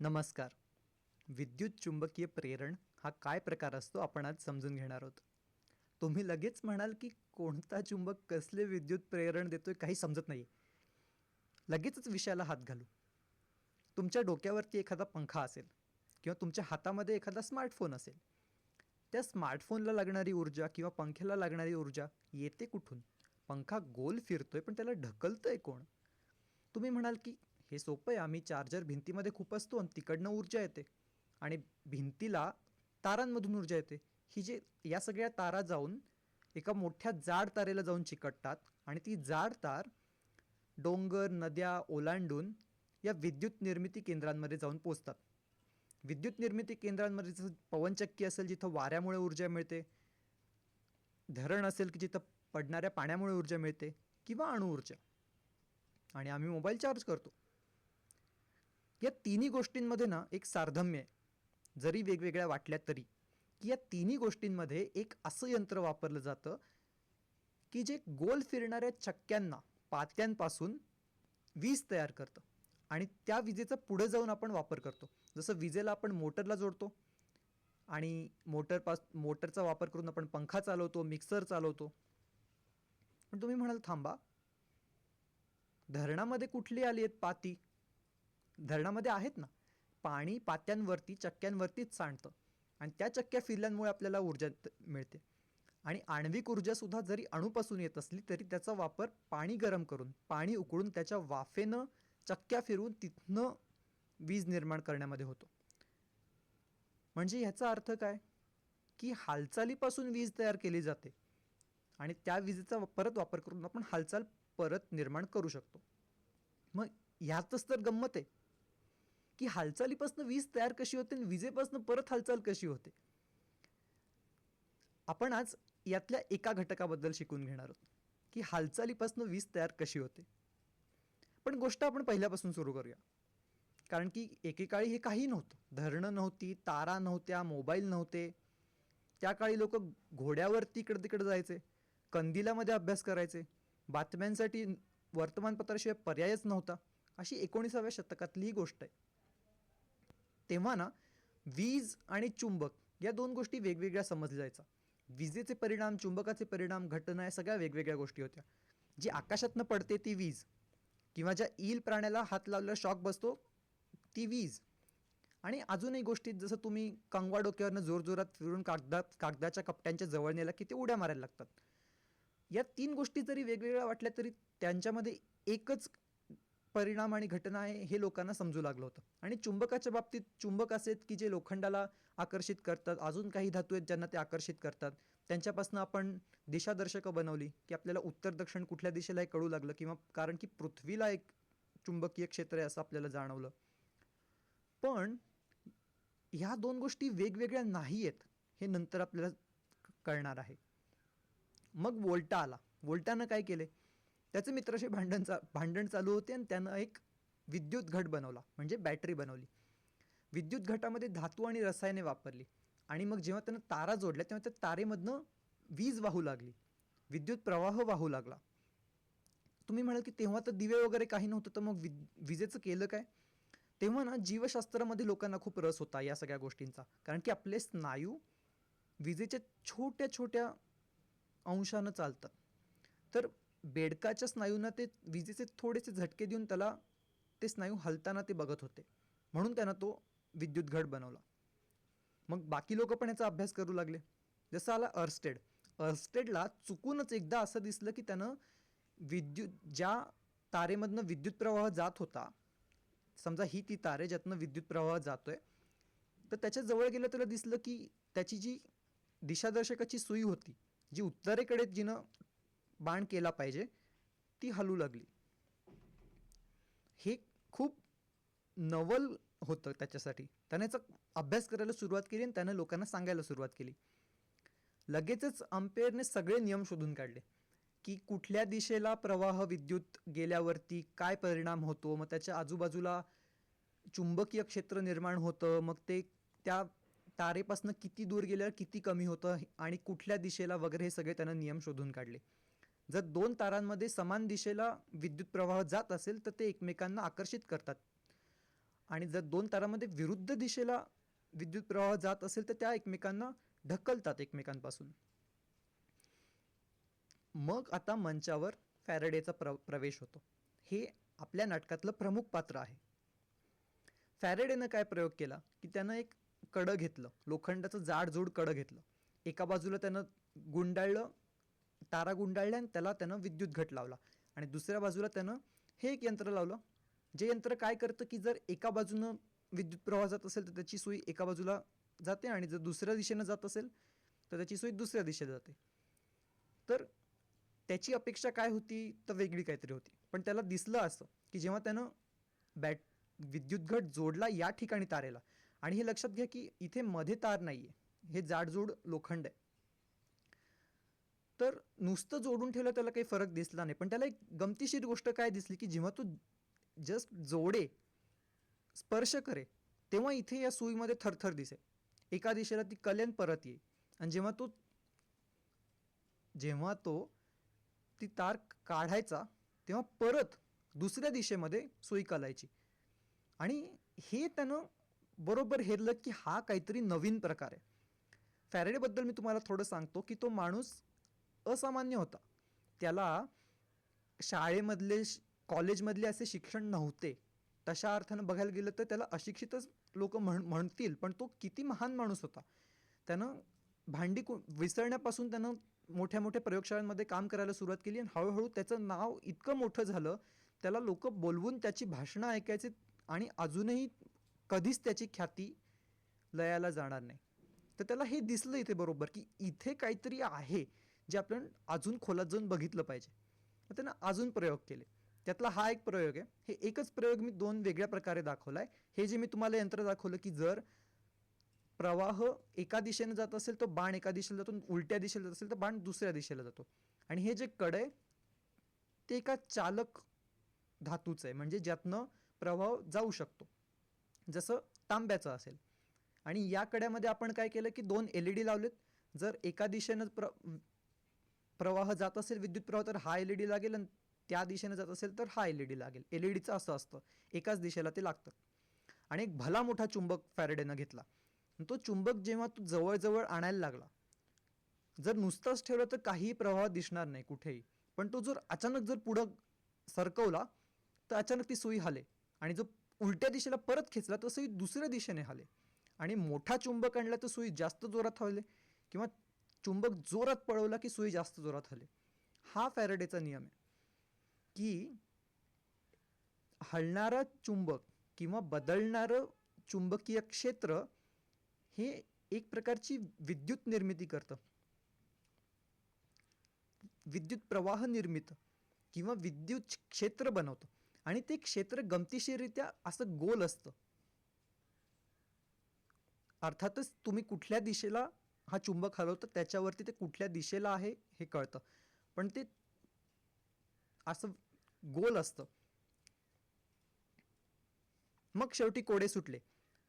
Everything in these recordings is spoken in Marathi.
नमस्कार. विद्युत चुंबकीय प्रेरण हा काय प्रकार असतो आपण आज समजून घेणार आहोत. तुम्ही लगेच म्हणाल की कोणता चुंबक कसले विद्युत प्रेरण देतोय काही समजत नाही लगेचच विषयाला हात घालू. तुमच्या डोक्यावरती एखादा पंखा असेल किंवा तुमच्या हातामध्ये एखादा स्मार्टफोन असेल. त्या स्मार्टफोनला लागणारी ऊर्जा किंवा पंख्याला लागणारी ऊर्जा येते कुठून? पंखा गोल फिरतोय पण त्याला ढकलतंय कोण? तुम्ही म्हणाल की हे सोपं आहे. आम्ही चार्जर भिंतीमध्ये खूप असतो आणि तिकडनं ऊर्जा येते. आणि भिंतीला तारांमधून ऊर्जा येते. ही जे या सगळ्या तारा जाऊन एका मोठ्या जाड तारेला जाऊन चिकटतात आणि ती जाड तार डोंगर नद्या ओलांडून या विद्युत निर्मिती केंद्रांमध्ये जाऊन पोचतात. विद्युत निर्मिती केंद्रांमध्ये जसं पवनचक्की असेल जिथं वाऱ्यामुळे ऊर्जा मिळते धरण असेल की जिथं पडणाऱ्या पाण्यामुळे ऊर्जा मिळते किंवा अणुऊर्जा. आणि आम्ही मोबाईल चार्ज करतो. या तिन्ही गोष्टींमध्ये ना एक सार्धम्य आहे. जरी वेगवेगळ्या वाटल्या तरी. की या तिन्ही गोष्टींमध्ये एक असं यंत्र वापरलं जातं की जे गोल फिरणाऱ्या चक्क्यांना पात्यांपासून वीज तयार करतं. आणि त्या विजेचा पुढे जाऊन आपण वापर करतो. जसं विजेला आपण मोटरला जोडतो आणि मोटरपास मोटरचा वापर करून आपण पंखा चालवतो मिक्सर चालवतो. पण तुम्ही म्हणाल थांबा. धरणामध्ये कुठली आली आहेत पाती? धरणामध्ये आहेत ना पाणी पात्यांवरती चक्क्यांवरतीच सांडतं. आणि त्या चक्क्या फिरल्यांमुळे आपल्याला ऊर्जा मिळते. आणि आण्विक ऊर्जासुद्धा जरी अणूपासून येत असली तरी त्याचा वापर पाणी गरम करून पाणी उकळून त्याच्या वाफेनं चक्क्या फिरवून तिथनं वीज निर्माण करण्यामध्ये होतो. म्हणजे ह्याचा अर्थ काय? की हालचालीपासून वीज तयार केली जाते. आणि त्या विजेचा परत वापर करून आपण हालचाल परत निर्माण करू शकतो. मग ह्यातच तर गंमत आहे. की हालचालीपासून वीज तयार कशी होते आणि विजेपासून परत हालचाल कशी होते? आपण आज यातल्या एका घटकाबद्दल शिकून घेणार आहोत की हालचालीपासून वीज तयार कशी होते. पण गोष्ट आपण पहिल्यापासून सुरू करूया. कारण की एकेकाळी हे काही नव्हतं. धरणं नव्हती तारा नव्हत्या मोबाईल नव्हते. त्या काळी लोक घोड्यावरती इकडं तिकडं जायचे कंदिलामध्ये अभ्यास करायचे. बातम्यांसाठी वर्तमानपत्राशिवाय पर्यायच नव्हता. अशी एकोणीसाव्या शतकातली ही गोष्ट आहे. तेव्हा ना वीज आणि चुंबक या दोन गोष्टी वेगवेगळ्या समजल्या जायचा विजेचे परिणाम चुंबकाचे परिणाम घटना या सगळ्या वेगवेगळ्या गोष्टी होत्या. जी आकाशातनं पडते ती वीज किंवा ज्या ईल प्राण्याला हात लावलेला शॉक बसतो ती वीज. आणि अजूनही गोष्टीत जसं तुम्ही कंगवा डोक्यावरनं जोरजोरात फिरून कागदात कागदाच्या कपट्यांच्या जवळ नेला की ते उड्या मारायला लागतात. या तीन गोष्टी जरी वेगवेगळ्या वाटल्या तरी त्यांच्यामध्ये एकच परिणाम आणि घटना आहे हे लोकांना समजू लागलं होतं. आणि चुंबकाच्या बाबतीत चुंबक असे आहेत की जे लोखंडाला आकर्षित करतात अजून काही धातू आहेत ज्यांना ते आकर्षित करतात. त्यांच्यापासून आपण दिशादर्शकं बनवली की आपल्याला उत्तर दक्षिण कुठल्या दिशेला हे कळू लागलं किंवा कारण की पृथ्वीला एक चुंबकीय क्षेत्र आहे असं आपल्याला जाणवलं. पण ह्या दोन गोष्टी वेगवेगळ्या नाही आहेत हे नंतर आपल्याला कळणार आहे. मग वोल्टा आला. वोल्टानं काय केले? त्याचे मित्राशी भांडण चा भांडण चालू होते आणि त्यानं एक विद्युत घट बनवला म्हणजे बॅटरी बनवली. विद्युत घटामध्ये धातू आणि रसायने वापरली आणि मग जेव्हा त्यानं तारा जोडल्या तेव्हा त्या तारेमधनं वीज वाहू लागली. विद्युत प्रवाह वाहू लागला. तुम्ही म्हणाल की तेव्हा तर दिवे वगैरे काही नव्हतं तर मग वि विजेचं केलं काय? तेव्हा ना जीवशास्त्रामध्ये लोकांना खूप रस होता या सगळ्या गोष्टींचा. कारण की आपले स्नायू विजेच्या छोट्या छोट्या अंशानं चालतात. तर बेडकाच्या स्नायूंना ते विजेचे थोडेसे झटके देऊन त्याला ते स्नायू हलताना ते बघत होते. म्हणून त्यानं तो विद्युत घट बनवला. मग बाकी लोक पण याचा अभ्यास करू लागले. जसं आला अर्स्टेड. अर्स्टेडला चुकूनच एकदा असं दिसलं की त्यानं विद्युत ज्या तारेमधनं विद्युत प्रवाह जात होता समजा ही ती तारे ज्यातनं विद्युत प्रवाह जातोय तर त्याच्याजवळ गेलं त्याला दिसलं की त्याची जी दिशादर्शकाची सुई होती जी उत्तरेकडे जिनं बाण केला पाहिजे ती हलू लागली. हे खूप नवल होतं त्याच्यासाठी. त्याने याचा अभ्यास करायला सुरुवात केली आणि त्यानं लोकांना सांगायला सुरुवात केली. लगेचच अम्पेअरने सगळे नियम शोधून काढले की कुठल्या दिशेला प्रवाह विद्युत गेल्यावरती काय परिणाम होतो मग त्याच्या आजूबाजूला चुंबकीय क्षेत्र निर्माण होतं मग ते त्या तारेपासून किती दूर गेल्यावर किती कमी होतं आणि कुठल्या दिशेला वगैरे हे सगळे त्यानं नियम शोधून काढले. जर दोन तारांमध्ये समान दिशेला विद्युत प्रवाह जात असेल तर ते एकमेकांना आकर्षित करतात. आणि जर दोन तारामध्ये विरुद्ध दिशेला विद्युत प्रवाह जात असेल तर त्या एकमेकांना ढकलतात एकमेकांपासून. मग आता मंचावर फॅरेडेचा प्र प्रवेश होतो. हे आपल्या नाटकातलं प्रमुख पात्र आहे. फॅरेडेनं काय प्रयोग केला? की त्यानं एक कडं घेतलं. लोखंडाचं जाडजूड कडं घेतलं. एका बाजूला त्यानं गुंडाळलं तारा गुंडाळल्या आणि त्याला त्यानं विद्युत घट लावला. आणि दुसऱ्या बाजूला त्यानं हे एक यंत्र लावलं जे यंत्र काय करतं की जर एका बाजूनं विद्युत प्रवाह जात असेल तर त्याची सुई एका बाजूला जाते आणि जर दुसऱ्या दिशेनं जात असेल तर त्याची सुई दुसऱ्या दिशेला जाते. तर त्याची अपेक्षा काय होती तर वेगळी काहीतरी होती. पण त्याला दिसलं असं की जेव्हा त्यानं बॅट विद्युत घट जोडला या ठिकाणी तारेला. आणि हे लक्षात घ्या की इथे मध्ये तार नाहीये. हे जाडजूड लोखंड आहे. तर नुसतं जोडून ठेवलं त्याला काही फरक दिसला नाही. पण त्याला एक गमतीशीर गोष्ट काय दिसली की जेव्हा तू जस्ट जोडे स्पर्श करे तेव्हा इथे या सुईमध्ये थरथर दिसे एका दिशेला ती कल्याण परत येईल. आणि जेव्हा तो जेव्हा तो ती तार काढायचा तेव्हा परत दुसऱ्या दिशेमध्ये सुई कलायची. आणि हे त्यानं बरोबर हेरलं की हा काहीतरी नवीन प्रकार आहे. फॅरेडेबद्दल मी तुम्हाला थोडं सांगतो की तो माणूस असामान्य होता. त्याला शाळेमधले श- कॉलेजमधले असे शिक्षण नव्हते. तशा अर्थानं बघायला गेलं तर त्याला अशिक्षितच लोक म्हण म्हणतील पण तो किती महान माणूस होता. त्यानं भांडी कु विसरण्यापासून त्यानं मोठ्या मोठ्या प्रयोगशाळांमध्ये काम करायला सुरुवात केली आणि हळूहळू त्याचं नाव इतकं मोठं झालं त्याला लोक बोलवून त्याची भाषणं ऐकायचे आणि अजूनही कधीच त्याची ख्याती लयाला जाणार नाही. तर त्याला हे दिसलं इथे बरोबर की इथे काहीतरी आहे. जे आपण अजून खोलात जाऊन बघितलं पाहिजे. मग अजून प्रयोग केले. त्यातला हा एक प्रयोग आहे. हे एकच प्रयोग मी दोन वेगळ्या प्रकारे दाखवलाय. हे जे मी तुम्हाला यंत्र दाखवलं की जर प्रवाह एका दिशेने जात असेल तर बाण एका दिशेला जातो उलट्या दिशेला जात असेल तर बाण दुसऱ्या दिशेला जातो. आणि हे जे कड आहे ते एका चालक धातूचं आहे. म्हणजे ज्यातनं प्रवाह जाऊ शकतो. जसं तांब्याचं असेल. आणि या कड्यामध्ये आपण काय केलं की दोन एल ई डी लावलेत. जर एका दिशेनं प्र प्रवाह जात असेल विद्युत प्रवाह तर हा एल ई डी लागेल आणि त्या दिशेने जात असेल तर हा एल ई डी लागेल. एल ई डीचं असं असतं. एकाच दिशेला ते लागतं. आणि एक भला मोठा चुंबक फॅरेडेनं घेतला. तो चुंबक जेव्हा तो जवळजवळ आणायला लागला जर नुसताच ठेवलं तर काहीही प्रवाह दिसणार नाही कुठेही. पण तो जर अचानक जर पुढं सरकवला तर अचानक ती सुई हाले. आणि जो उलट्या दिशेला परत खेचला तर सुई दुसऱ्या दिशेने हाले. आणि मोठा चुंबक आणला तर सुई जास्त जोरात हवले किंवा चुंबक जोरात पळवला की सुई जास्त जोरात हले. हा फॅरेडेचा नियम आहे की हलणारा चुंबक किंवा बदलणारं चुंबकीय क्षेत्र हे एक प्रकारची विद्युत निर्मिती करतं. विद्युत प्रवाह निर्मित किंवा विद्युत क्षेत्र बनवतं. आणि ते क्षेत्र गमतीशीररित्या असं गोल असतं. अर्थातच तुम्ही कुठल्या दिशेला हा चुंबक हलवतं त्याच्यावरती ते कुठल्या दिशेला आहे हे कळतं. पण ते असं गोल असतं. मग शेवटी कोडे सुटले.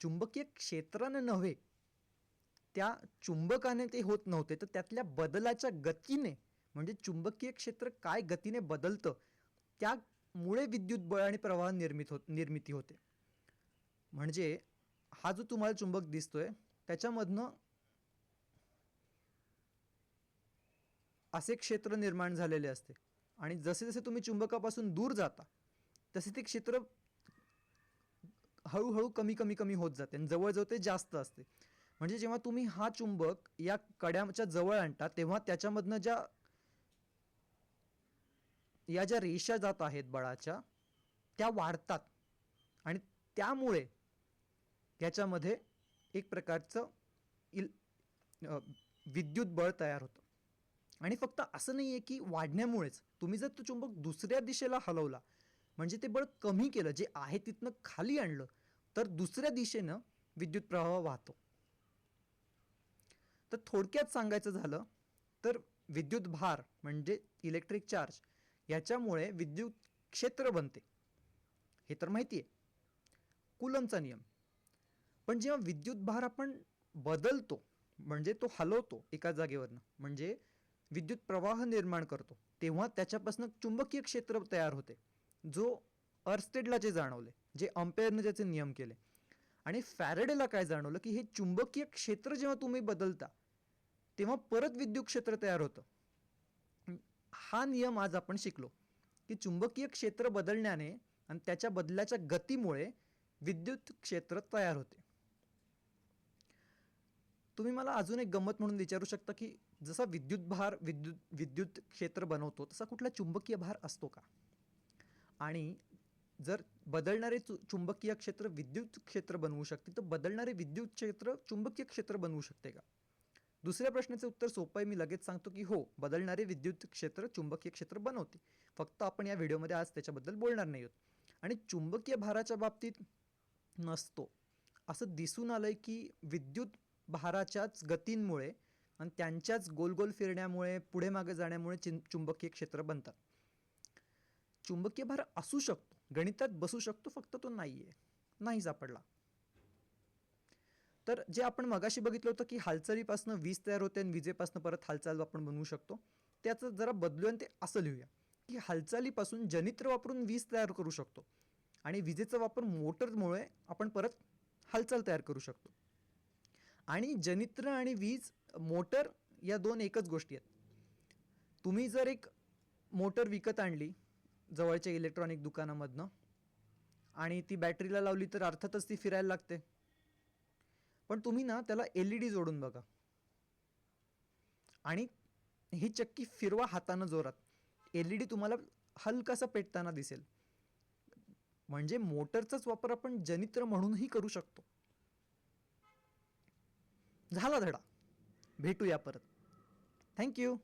चुंबकीय क्षेत्रानं नव्हे त्या चुंबकाने ते होत नव्हते तर त्यातल्या बदलाच्या गतीने म्हणजे चुंबकीय क्षेत्र काय गतीने बदलतं त्यामुळे विद्युत बळ आणि प्रवाह निर्मित होत निर्मिती होते. म्हणजे हा जो तुम्हाला चुंबक दिसतोय त्याच्यामधनं असे क्षेत्र निर्माण झालेले असते. आणि जसे जसे तुम्ही चुंबकापासून दूर जाता तसे ते क्षेत्र हळूहळू कमी कमी कमी होत जाते आणि जवळजवळ ते जास्त असते. म्हणजे जेव्हा तुम्ही हा चुंबक या कड्याच्या जवळ आणता तेव्हा त्याच्यामधनं ज्या या ज्या रेषा जात आहेत बळाच्या त्या वाढतात. आणि त्यामुळे याच्यामध्ये एक प्रकारचं इल विद्युत बळ तयार होतं. आणि फक्त असं नाही आहे की वाढण्यामुळेच. तुम्ही जर तो चुंबक दुसऱ्या दिशेला हलवला म्हणजे ते बळ कमी केलं जे आहे तिथनं खाली आणलं तर दुसऱ्या दिशेनं विद्युत प्रवाह वाहतो. तर थोडक्यात सांगायचं झालं तर विद्युत भार म्हणजे इलेक्ट्रिक चार्ज याच्यामुळे विद्युत क्षेत्र बनते. हे तर माहिती आहे कुलमचा नियम. पण जेव्हा विद्युत भार आपण बदलतो म्हणजे तो हलवतो एका जागेवरनं म्हणजे विद्युत प्रवाह निर्माण करतो तेव्हा त्याच्यापासून चुंबकीय क्षेत्र तयार होते जो अर्स्टेडला जे जाणवले जे अंपेअरने ज्याचे नियम केले. आणि फॅरेडेला काय जाणवलं की हे चुंबकीय क्षेत्र जेव्हा तुम्ही बदलता तेव्हा परत विद्युत क्षेत्र तयार होतं. हा नियम आज आपण शिकलो की चुंबकीय क्षेत्र बदलण्याने आणि त्याच्या बदलाच्या गतीमुळे विद्युत क्षेत्र तयार होते. तुम्ही मला अजून एक गंमत म्हणून विचारू शकता की जसा विद्युत भार विद्युत विद्युत क्षेत्र बनवतो तसा कुठला चुंबकीय भार असतो का? आणि जर बदलणारे चु चुंबकीय क्षेत्र विद्युत क्षेत्र बनवू शकते तर बदलणारे विद्युत क्षेत्र चुंबकीय क्षेत्र बनवू शकते का? दुसऱ्या प्रश्नाचे उत्तर सोपं आहे मी लगेच सांगतो की हो बदलणारे विद्युत क्षेत्र चुंबकीय क्षेत्र बनवते. फक्त आपण या व्हिडिओमध्ये आज त्याच्याबद्दल बोलणार नाही आहोत. आणि चुंबकीय भाराच्या बाबतीत नसतो. असं दिसून आलंय की विद्युत भाराच्याच गतींमुळे आणि त्यांच्याच गोल गोल फिरण्यामुळे पुढे मागे जाण्यामुळे चिं चुंबकीय क्षेत्र बनतात. चुंबकीय भार असू शकतो. गणितात बसू शकतो फक्त तो नाही आहे नाही सापडला. तर जे आपण मगाशी बघितलं होतं की हालचालीपासून वीज तयार होते आणि विजेपासून परत हालचाल आपण बनवू शकतो त्याचं जरा बदलू आणि ते असं लिहूया की हालचालीपासून जनित्र वापरून वीज तयार करू शकतो आणि विजेचा वापर मोटरमुळे आपण परत हालचाल तयार करू शकतो. आणि जनित्र आणि वीज मोटर या दोन एकच गोष्टी आहेत. तुम्ही जर एक मोटर विकत आणली जवळच्या इलेक्ट्रॉनिक दुकानामधनं आणि ती बॅटरीला लावली तर अर्थातच ती फिरायला लागते. पण तुम्ही ना त्याला एल ई डी जोडून बघा. आणि ही चक्की फिरवा हातानं जोरात. एल ई डी तुम्हाला हलकासा पेटताना दिसेल. म्हणजे मोटरचाच वापर आपण जनित्र म्हणूनही करू शकतो. झाला धडा. भेटूया परत. थँक्यू